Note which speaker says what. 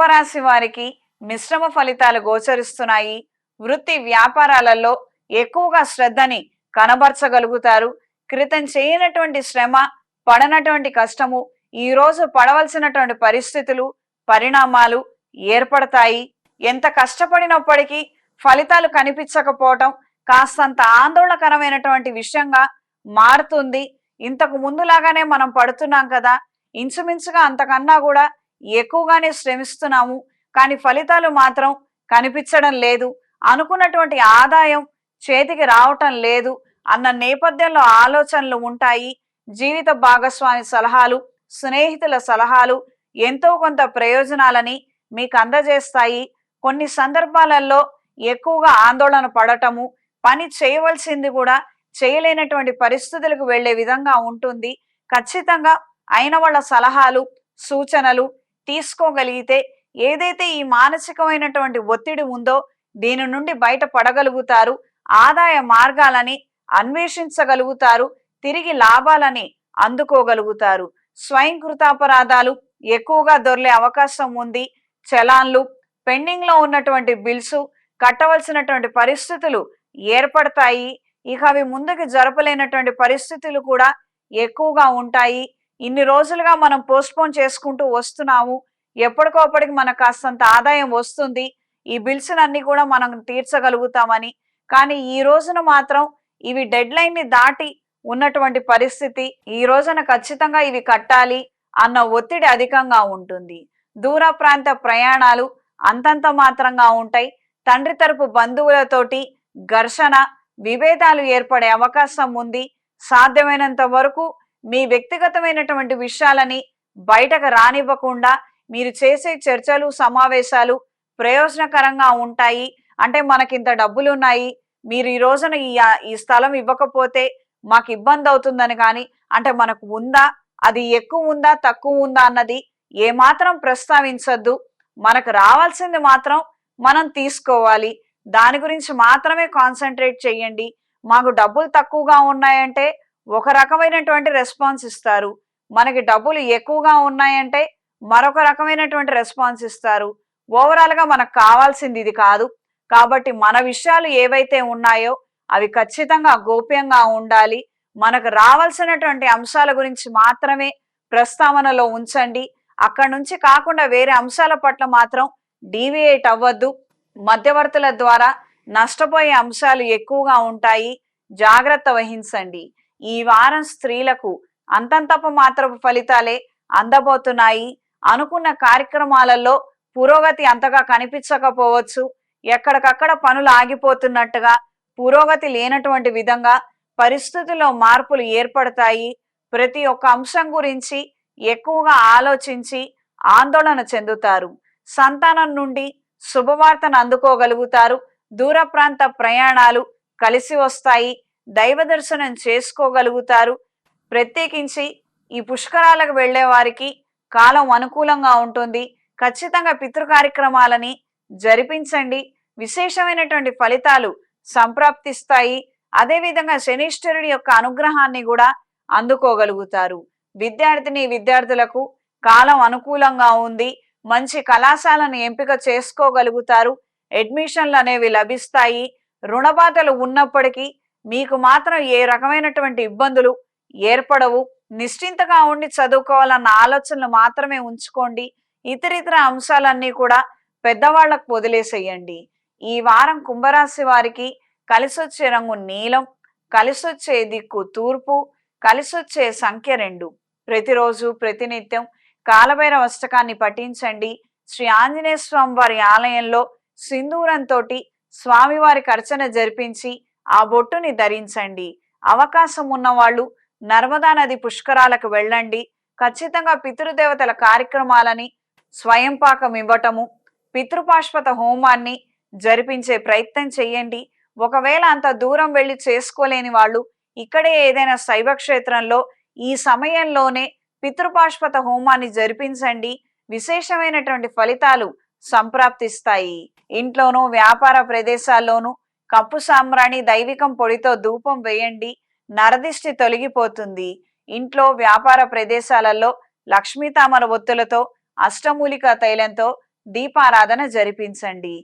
Speaker 1: కుంభరాశి వారికి మిశ్రమ ఫలితాలు గోచరిస్తున్నాయి. వృత్తి వ్యాపారాలలో ఎక్కువగా శ్రద్ధని కనబరచగలుగుతారు. క్రితం చేయనటువంటి శ్రమ పడనటువంటి కష్టము ఈ రోజు పడవలసినటువంటి పరిస్థితులు పరిణామాలు ఏర్పడతాయి. ఎంత కష్టపడినప్పటికీ ఫలితాలు కనిపించకపోవటం కాస్తంత ఆందోళనకరమైనటువంటి విషయంగా మారుతుంది. ఇంతకు ముందులాగానే మనం పడుతున్నాం కదా. ఇంచుమించుగా అంతకన్నా కూడా ఎక్కువగానే శ్రమిస్తున్నాము కానీ ఫలితాలు మాత్రం కనిపించడం లేదు. అనుకున్నటువంటి ఆదాయం చేతికి రావటం లేదు అన్న నేపథ్యంలో ఆలోచనలు ఉంటాయి. జీవిత భాగస్వామి సలహాలు స్నేహితుల సలహాలు ఎంతో కొంత ప్రయోజనాలని మీకు అందజేస్తాయి. కొన్ని సందర్భాలలో ఎక్కువగా ఆందోళన పడటము పని చేయవలసింది కూడా చేయలేనటువంటి పరిస్థితులకు వెళ్ళే విధంగా ఉంటుంది. ఖచ్చితంగా అయిన వాళ్ళ సలహాలు సూచనలు తీసుకోగలిగితే ఏదైతే ఈ మానసికమైనటువంటి ఒత్తిడి ఉందో దీని నుండి బయట పడగలుగుతారు ఆదాయ మార్గాలని అన్వేషించగలుగుతారు తిరిగి లాభాలని అందుకోగలుగుతారు. స్వయంకృతాపరాధాలు ఎక్కువగా దొర్లే అవకాశం ఉంది. చలాన్లు పెండింగ్లో ఉన్నటువంటి బిల్స్ కట్టవలసినటువంటి పరిస్థితులు ఏర్పడతాయి. ఇక అవి ముందుకు జరపలేనటువంటి పరిస్థితులు కూడా ఎక్కువగా ఉంటాయి. ఇన్ని రోజులుగా మనం పోస్ట్పోన్ చేసుకుంటూ వస్తున్నాము. ఎప్పటికోప్పటికి మనకు కాస్తంత ఆదాయం వస్తుంది. ఈ బిల్స్లన్నీ కూడా మనం తీర్చగలుగుతామని. కానీ ఈ రోజున మాత్రం ఇవి డెడ్ లైన్ని దాటి ఉన్నటువంటి పరిస్థితి. ఈ రోజున ఖచ్చితంగా ఇవి కట్టాలి అన్న ఒత్తిడి అధికంగా ఉంటుంది. దూర ప్రాంత ప్రయాణాలు అంతంత మాత్రంగా ఉంటాయి. తండ్రి తరపు బంధువులతోటి ఘర్షణ విభేదాలు ఏర్పడే అవకాశం ఉంది. సాధ్యమైనంత వరకు మీ వ్యక్తిగతమైనటువంటి విషయాలని బయటకు రానివ్వకుండా మీరు చేసే చర్చలు సమావేశాలు ప్రయోజనకరంగా ఉంటాయి. అంటే మనకింత డబ్బులు ఉన్నాయి మీరు ఈ రోజున ఈ ఈ స్థలం ఇవ్వకపోతే మాకు ఇబ్బంది అవుతుందని కానీ అంటే మనకు ఉందా? అది ఎక్కువ ఉందా? తక్కువ ఉందా? అన్నది ఏమాత్రం ప్రస్తావించద్దు. మనకు రావాల్సింది మాత్రం మనం తీసుకోవాలి. దాని గురించి మాత్రమే కాన్సన్ట్రేట్ చేయండి. మాకు డబ్బులు తక్కువగా ఉన్నాయంటే ఒక రకమైనటువంటి రెస్పాన్స్ ఇస్తారు. మనకి డబ్బులు ఎక్కువగా ఉన్నాయంటే మరొక రకమైనటువంటి రెస్పాన్స్ ఇస్తారు. ఓవరాల్గా మనకు కావాల్సింది ఇది కాదు. కాబట్టి మన విషయాలు ఏవైతే ఉన్నాయో అవి ఖచ్చితంగా గోప్యంగా ఉండాలి. మనకు రావాల్సినటువంటి అంశాల గురించి మాత్రమే ప్రస్తావనలో ఉంచండి. అక్కడి నుంచి కాకుండా వేరే అంశాల పట్ల మాత్రం డీవియేట్ అవ్వద్దు. మధ్యవర్తుల ద్వారా నష్టపోయే అంశాలు ఎక్కువగా ఉంటాయి. జాగ్రత్త వహించండి. ఈ వారం స్త్రీలకు అంతంతప మాత్రపు ఫలితాలే అందబోతున్నాయి. అనుకున్న కార్యక్రమాలలో పురోగతి అంతగా కనిపించకపోవచ్చు. ఎక్కడికక్కడ పనులు ఆగిపోతున్నట్టుగా పురోగతి లేనటువంటి విధంగా పరిస్థితుల్లో మార్పులు ఏర్పడతాయి. ప్రతి ఒక్క అంశం గురించి ఎక్కువగా ఆలోచించి ఆందోళన చెందుతారు. సంతానం నుండి శుభవార్తను అందుకోగలుగుతారు. దూర ప్రాంత ప్రయాణాలు కలిసి వస్తాయి. దైవ దర్శనం చేసుకోగలుగుతారు. ప్రత్యేకించి ఈ పుష్కరాలకు వెళ్ళే వారికి కాలం అనుకూలంగా ఉంటుంది. ఖచ్చితంగా పితృ కార్యక్రమాలని జరిపించండి. విశేషమైనటువంటి ఫలితాలు సంప్రాప్తిస్తాయి. అదేవిధంగా శనిశ్వరుడి యొక్క అనుగ్రహాన్ని కూడా అందుకోగలుగుతారు. విద్యార్థిని విద్యార్థులకు కాలం అనుకూలంగా ఉంది. మంచి కళాశాలను ఎంపిక చేసుకోగలుగుతారు. అడ్మిషన్లు అనేవి లభిస్తాయి. రుణబాధలు ఉన్నప్పటికీ మీకు మాత్రం ఏ రకమైనటువంటి ఇబ్బందులు ఏర్పడవు. నిశ్చింతగా ఉండి చదువుకోవాలన్న ఆలోచనలు మాత్రమే ఉంచుకోండి. ఇతరితర అంశాలన్నీ కూడా పెద్దవాళ్ళకు వదిలేసేయండి. ఈ వారం కుంభరాశి వారికి కలిసొచ్చే రంగు నీలం కలిసొచ్చే దిక్కు తూర్పు కలిసొచ్చే సంఖ్య రెండు. ప్రతిరోజు ప్రతినిత్యం కాలభైరవ అష్టకాన్ని పఠించండి. శ్రీ ఆంజనేయ స్వామి వారి ఆలయంలో సింధూరంతో స్వామివారికి అర్చన జరిపించి ఆ బొట్టుని ధరించండి. అవకాశం ఉన్నవాళ్ళు నర్మదా నది పుష్కరాలకు వెళ్ళండి. ఖచ్చితంగా పితృదేవతల కార్యక్రమాలని స్వయంపాకం ఇవ్వటము పితృపాశ్వత హోమాన్ని జరిపించే ప్రయత్నం చేయండి. ఒకవేళ అంత దూరం వెళ్ళి చేసుకోలేని వాళ్ళు ఇక్కడే ఏదైనా శైవ క్షేత్రంలో ఈ సమయంలోనే పితృపాశ్వత హోమాన్ని జరిపించండి. విశేషమైనటువంటి ఫలితాలు సంప్రాప్తిస్తాయి. ఇంట్లోనూ వ్యాపార ప్రదేశాల్లోనూ కప్పు సాంబ్రాణి దైవికం పొడితో ధూపం వేయండి. నరదిష్టి తొలగిపోతుంది. ఇంట్లో వ్యాపార ప్రదేశాలలో లక్ష్మీ తామర ఒత్తులతో అష్టమూలిక తైలంతో దీపారాధన జరిపించండి.